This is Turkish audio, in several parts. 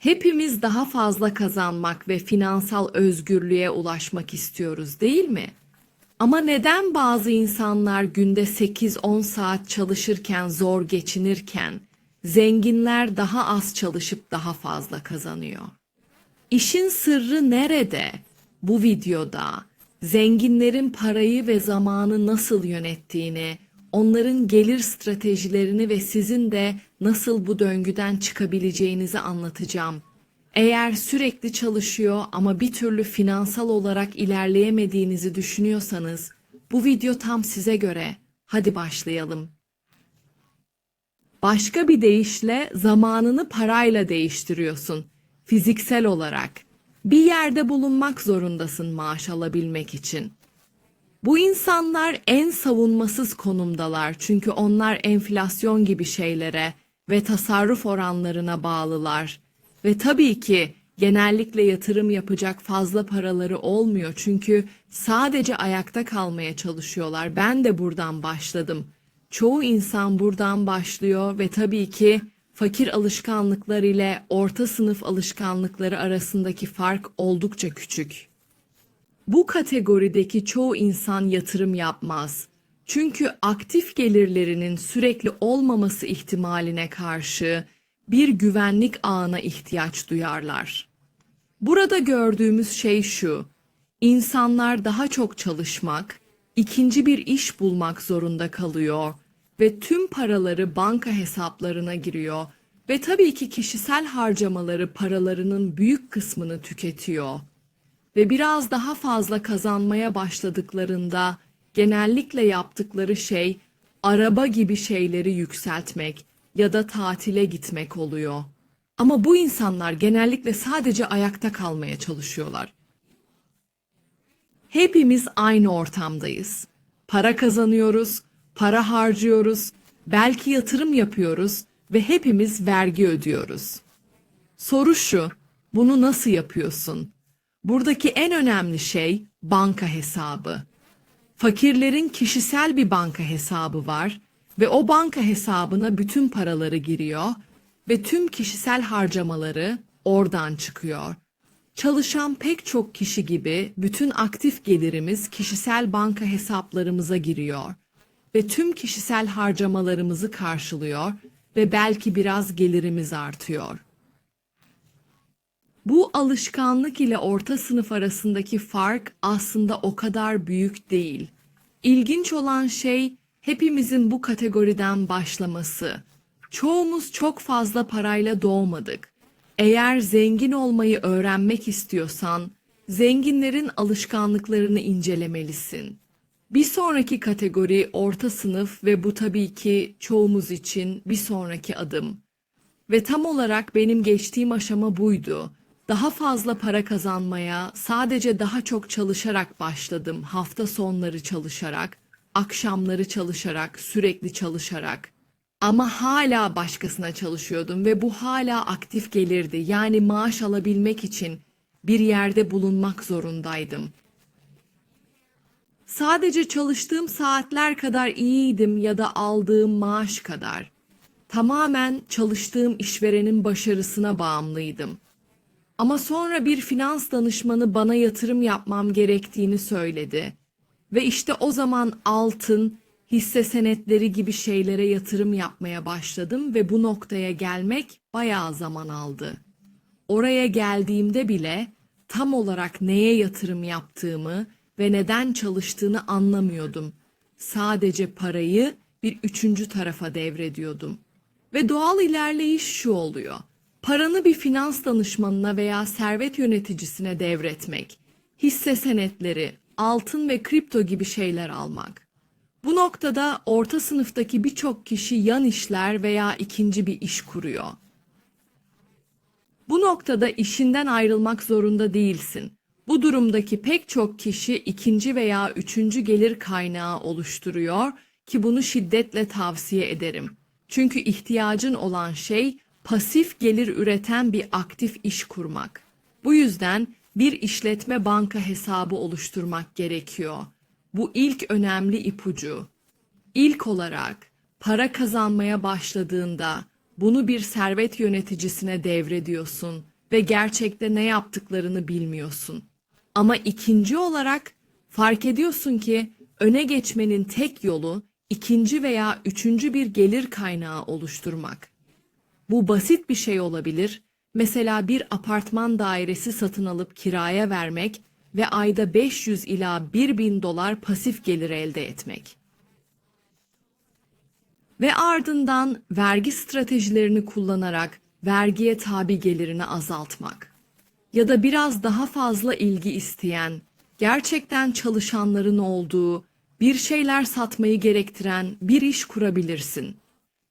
Hepimiz daha fazla kazanmak ve finansal özgürlüğe ulaşmak istiyoruz, değil mi? Ama neden bazı insanlar günde 8-10 saat çalışırken zor geçinirken zenginler daha az çalışıp daha fazla kazanıyor? İşin sırrı nerede? Bu videoda zenginlerin parayı ve zamanı nasıl yönettiğini, onların gelir stratejilerini ve sizin de nasıl bu döngüden çıkabileceğinizi anlatacağım. Eğer sürekli çalışıyor ama bir türlü finansal olarak ilerleyemediğinizi düşünüyorsanız bu video tam size göre. Hadi başlayalım. Başka bir deyişle zamanını parayla değiştiriyorsun. Fiziksel olarak. Bir yerde bulunmak zorundasın maaş alabilmek için. Bu insanlar en savunmasız konumdalar çünkü onlar enflasyon gibi şeylere ve tasarruf oranlarına bağlılar. Ve tabii ki genellikle yatırım yapacak fazla paraları olmuyor çünkü sadece ayakta kalmaya çalışıyorlar. Ben de buradan başladım. Çoğu insan buradan başlıyor ve tabii ki fakir alışkanlıklar ile orta sınıf alışkanlıkları arasındaki fark oldukça küçük. Bu kategorideki çoğu insan yatırım yapmaz. Çünkü aktif gelirlerinin sürekli olmaması ihtimaline karşı bir güvenlik ağına ihtiyaç duyarlar. Burada gördüğümüz şey şu. İnsanlar daha çok çalışmak, ikinci bir iş bulmak zorunda kalıyor ve tüm paraları banka hesaplarına giriyor ve tabii ki kişisel harcamaları paralarının büyük kısmını tüketiyor ve biraz daha fazla kazanmaya başladıklarında genellikle yaptıkları şey araba gibi şeyleri yükseltmek ya da tatile gitmek oluyor. Ama bu insanlar genellikle sadece ayakta kalmaya çalışıyorlar. Hepimiz aynı ortamdayız. Para kazanıyoruz, para harcıyoruz, belki yatırım yapıyoruz ve hepimiz vergi ödüyoruz. Soru şu, bunu nasıl yapıyorsun? Buradaki en önemli şey banka hesabı. Fakirlerin kişisel bir banka hesabı var ve o banka hesabına bütün paraları giriyor ve tüm kişisel harcamaları oradan çıkıyor. Çalışan pek çok kişi gibi bütün aktif gelirimiz kişisel banka hesaplarımıza giriyor ve tüm kişisel harcamalarımızı karşılıyor ve belki biraz gelirimiz artıyor. Bu alışkanlık ile orta sınıf arasındaki fark aslında o kadar büyük değil. İlginç olan şey hepimizin bu kategoriden başlaması. Çoğumuz çok fazla parayla doğmadık. Eğer zengin olmayı öğrenmek istiyorsan, zenginlerin alışkanlıklarını incelemelisin. Bir sonraki kategori orta sınıf ve bu tabii ki çoğumuz için bir sonraki adım. Ve tam olarak benim geçtiğim aşama buydu. Daha fazla para kazanmaya sadece daha çok çalışarak başladım. Hafta sonları çalışarak, akşamları çalışarak, sürekli çalışarak. Ama hala başkasına çalışıyordum ve bu hala aktif gelirdi. Yani maaş alabilmek için bir yerde bulunmak zorundaydım. Sadece çalıştığım saatler kadar iyiydim ya da aldığım maaş kadar. Tamamen çalıştığım işverenin başarısına bağımlıydım. Ama sonra bir finans danışmanı bana yatırım yapmam gerektiğini söyledi. Ve işte o zaman altın, hisse senetleri gibi şeylere yatırım yapmaya başladım ve bu noktaya gelmek bayağı zaman aldı. Oraya geldiğimde bile tam olarak neye yatırım yaptığımı ve neden çalıştığını anlamıyordum. Sadece parayı bir üçüncü tarafa devrediyordum. Ve doğal ilerleyiş şu oluyor. Paranı bir finans danışmanına veya servet yöneticisine devretmek, hisse senetleri, altın ve kripto gibi şeyler almak. Bu noktada orta sınıftaki birçok kişi yan işler veya ikinci bir iş kuruyor. Bu noktada işinden ayrılmak zorunda değilsin. Bu durumdaki pek çok kişi ikinci veya üçüncü gelir kaynağı oluşturuyor ki bunu şiddetle tavsiye ederim. Çünkü ihtiyacın olan şey pasif gelir üreten bir aktif iş kurmak. Bu yüzden bir işletme banka hesabı oluşturmak gerekiyor. Bu ilk önemli ipucu. İlk olarak para kazanmaya başladığında bunu bir servet yöneticisine devrediyorsun ve gerçekte ne yaptıklarını bilmiyorsun. Ama ikinci olarak fark ediyorsun ki öne geçmenin tek yolu ikinci veya üçüncü bir gelir kaynağı oluşturmak. Bu basit bir şey olabilir. Mesela bir apartman dairesi satın alıp kiraya vermek ve ayda 500 ila 1000 dolar pasif gelir elde etmek. Ve ardından vergi stratejilerini kullanarak vergiye tabi gelirini azaltmak. Ya da biraz daha fazla ilgi isteyen, gerçekten çalışanların olduğu, bir şeyler satmayı gerektiren bir iş kurabilirsin.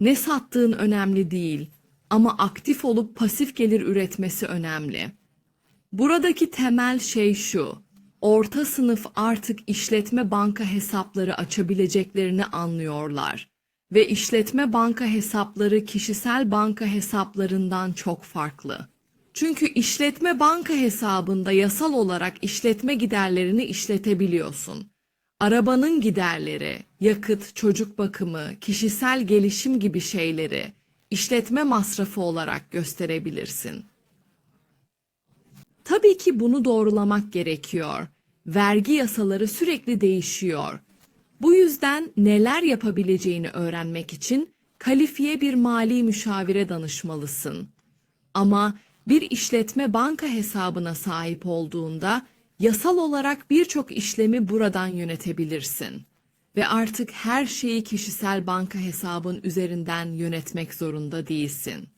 Ne sattığın önemli değil ama aktif olup pasif gelir üretmesi önemli. Buradaki temel şey şu. Orta sınıf artık işletme banka hesapları açabileceklerini anlıyorlar ve işletme banka hesapları kişisel banka hesaplarından çok farklı. Çünkü işletme banka hesabında yasal olarak işletme giderlerini işletebiliyorsun. Arabanın giderleri, yakıt, çocuk bakımı, kişisel gelişim gibi şeyleri işletme masrafı olarak gösterebilirsin. Tabii ki bunu doğrulamak gerekiyor. Vergi yasaları sürekli değişiyor. Bu yüzden neler yapabileceğini öğrenmek için kalifiye bir mali müşavire danışmalısın. Ama bir işletme banka hesabına sahip olduğunda yasal olarak birçok işlemi buradan yönetebilirsin ve artık her şeyi kişisel banka hesabın üzerinden yönetmek zorunda değilsin.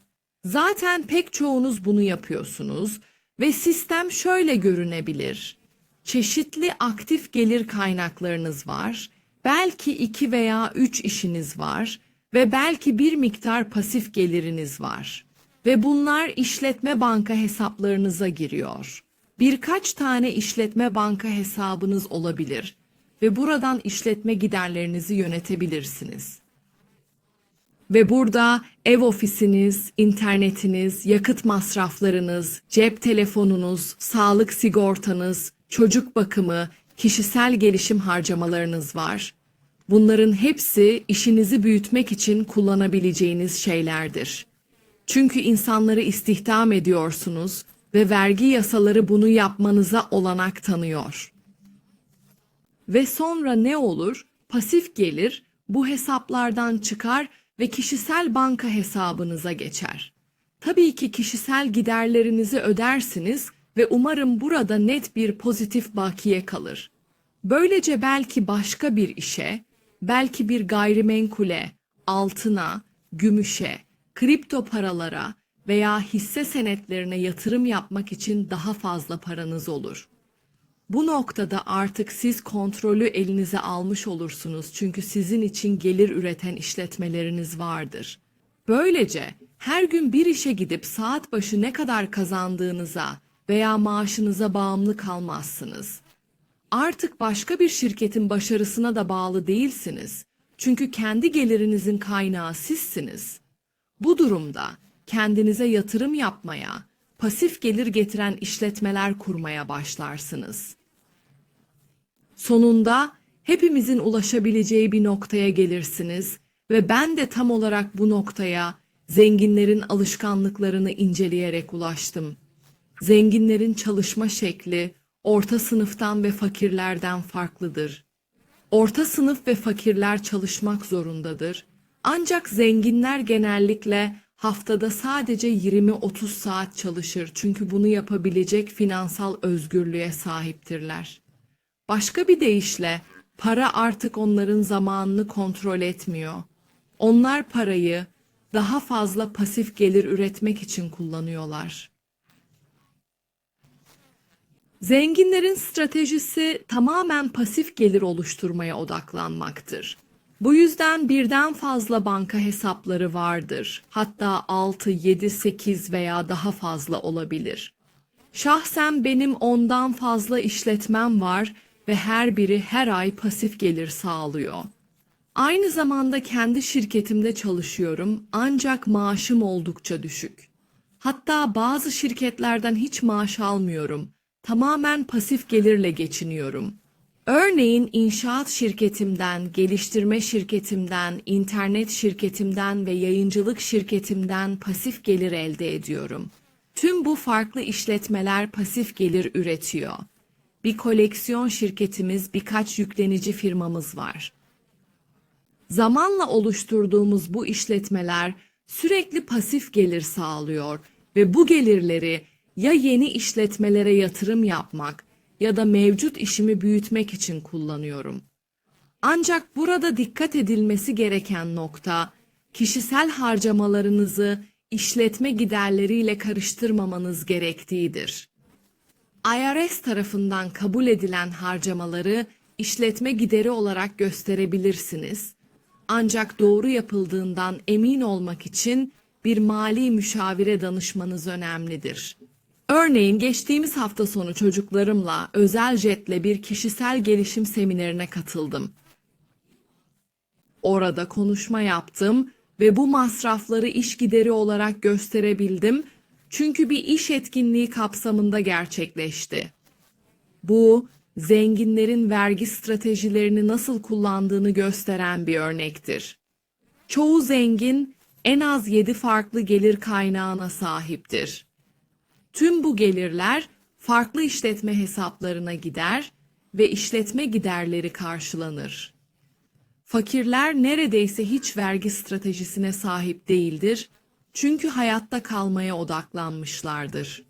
Zaten pek çoğunuz bunu yapıyorsunuz ve sistem şöyle görünebilir. Çeşitli aktif gelir kaynaklarınız var, belki iki veya üç işiniz var ve belki bir miktar pasif geliriniz var. Ve bunlar işletme banka hesaplarınıza giriyor. Birkaç tane işletme banka hesabınız olabilir ve buradan işletme giderlerinizi yönetebilirsiniz. Ve burada ev ofisiniz, internetiniz, yakıt masraflarınız, cep telefonunuz, sağlık sigortanız, çocuk bakımı, kişisel gelişim harcamalarınız var. Bunların hepsi işinizi büyütmek için kullanabileceğiniz şeylerdir. Çünkü insanları istihdam ediyorsunuz ve vergi yasaları bunu yapmanıza olanak tanıyor. Ve sonra ne olur? Pasif gelir bu hesaplardan çıkar ve kişisel banka hesabınıza geçer. Tabii ki kişisel giderlerinizi ödersiniz ve umarım burada net bir pozitif bakiye kalır. Böylece belki başka bir işe, belki bir gayrimenkule, altına, gümüşe, kripto paralara veya hisse senetlerine yatırım yapmak için daha fazla paranız olur. Bu noktada artık siz kontrolü elinize almış olursunuz çünkü sizin için gelir üreten işletmeleriniz vardır. Böylece her gün bir işe gidip saat başı ne kadar kazandığınıza veya maaşınıza bağımlı kalmazsınız. Artık başka bir şirketin başarısına da bağlı değilsiniz. Çünkü kendi gelirinizin kaynağı sizsiniz. Bu durumda kendinize yatırım yapmaya, pasif gelir getiren işletmeler kurmaya başlarsınız. Sonunda hepimizin ulaşabileceği bir noktaya gelirsiniz ve ben de tam olarak bu noktaya zenginlerin alışkanlıklarını inceleyerek ulaştım. Zenginlerin çalışma şekli orta sınıftan ve fakirlerden farklıdır. Orta sınıf ve fakirler çalışmak zorundadır. Ancak zenginler genellikle haftada sadece 20-30 saat çalışır çünkü bunu yapabilecek finansal özgürlüğe sahiptirler. Başka bir deyişle para artık onların zamanını kontrol etmiyor. Onlar parayı daha fazla pasif gelir üretmek için kullanıyorlar. Zenginlerin stratejisi tamamen pasif gelir oluşturmaya odaklanmaktır. Bu yüzden birden fazla banka hesapları vardır. Hatta 6, 7, 8 veya daha fazla olabilir. Şahsen benim ondan fazla işletmem var ve her biri her ay pasif gelir sağlıyor. Aynı zamanda kendi şirketimde çalışıyorum ancak maaşım oldukça düşük. Hatta bazı şirketlerden hiç maaş almıyorum. Tamamen pasif gelirle geçiniyorum. Örneğin inşaat şirketimden, geliştirme şirketimden, internet şirketimden ve yayıncılık şirketimden pasif gelir elde ediyorum. Tüm bu farklı işletmeler pasif gelir üretiyor. Bir koleksiyon şirketimiz, birkaç yüklenici firmamız var. Zamanla oluşturduğumuz bu işletmeler sürekli pasif gelir sağlıyor ve bu gelirleri ya yeni işletmelere yatırım yapmak ya da mevcut işimi büyütmek için kullanıyorum. Ancak burada dikkat edilmesi gereken nokta kişisel harcamalarınızı işletme giderleriyle karıştırmamanız gerektiğidir. IRS tarafından kabul edilen harcamaları işletme gideri olarak gösterebilirsiniz. Ancak doğru yapıldığından emin olmak için bir mali müşavire danışmanız önemlidir. Örneğin geçtiğimiz hafta sonu çocuklarımla özel jetle bir kişisel gelişim seminerine katıldım. Orada konuşma yaptım ve bu masrafları iş gideri olarak gösterebildim çünkü bir iş etkinliği kapsamında gerçekleşti. Bu zenginlerin vergi stratejilerini nasıl kullandığını gösteren bir örnektir. Çoğu zengin en az 7 farklı gelir kaynağına sahiptir. Tüm bu gelirler farklı işletme hesaplarına gider ve işletme giderleri karşılanır. Fakirler neredeyse hiç vergi stratejisine sahip değildir çünkü hayatta kalmaya odaklanmışlardır.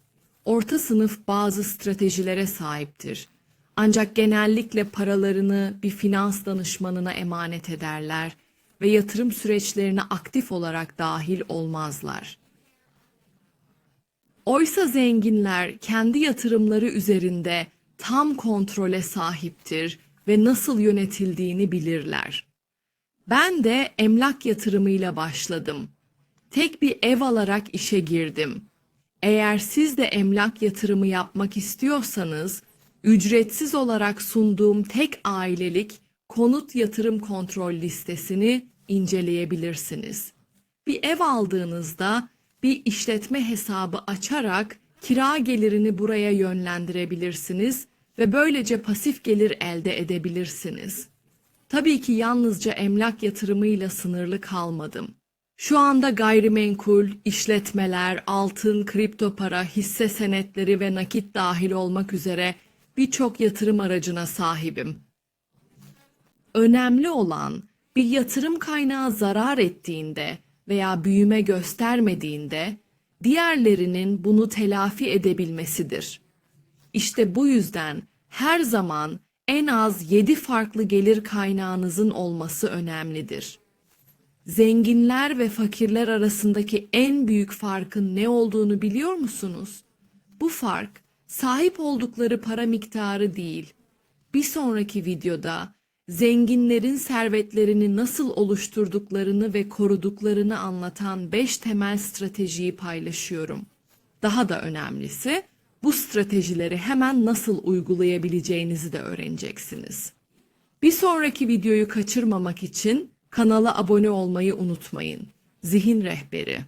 Orta sınıf bazı stratejilere sahiptir. Ancak genellikle paralarını bir finans danışmanına emanet ederler ve yatırım süreçlerine aktif olarak dahil olmazlar. Oysa zenginler kendi yatırımları üzerinde tam kontrole sahiptir ve nasıl yönetildiğini bilirler. Ben de emlak yatırımıyla başladım. Tek bir ev alarak işe girdim. Eğer siz de emlak yatırımı yapmak istiyorsanız, ücretsiz olarak sunduğum tek ailelik konut yatırım kontrol listesini inceleyebilirsiniz. Bir ev aldığınızda bir işletme hesabı açarak kira gelirini buraya yönlendirebilirsiniz ve böylece pasif gelir elde edebilirsiniz. Tabii ki yalnızca emlak yatırımıyla sınırlı kalmadım. Şu anda gayrimenkul, işletmeler, altın, kripto para, hisse senetleri ve nakit dahil olmak üzere birçok yatırım aracına sahibim. Önemli olan bir yatırım kaynağı zarar ettiğinde veya büyüme göstermediğinde diğerlerinin bunu telafi edebilmesidir. İşte bu yüzden her zaman en az 7 farklı gelir kaynağınızın olması önemlidir. Zenginler ve fakirler arasındaki en büyük farkın ne olduğunu biliyor musunuz? Bu fark sahip oldukları para miktarı değil. Bir sonraki videoda zenginlerin servetlerini nasıl oluşturduklarını ve koruduklarını anlatan 5 temel stratejiyi paylaşıyorum. Daha da önemlisi bu stratejileri hemen nasıl uygulayabileceğinizi de öğreneceksiniz. Bir sonraki videoyu kaçırmamak için kanala abone olmayı unutmayın. Zihin Rehberi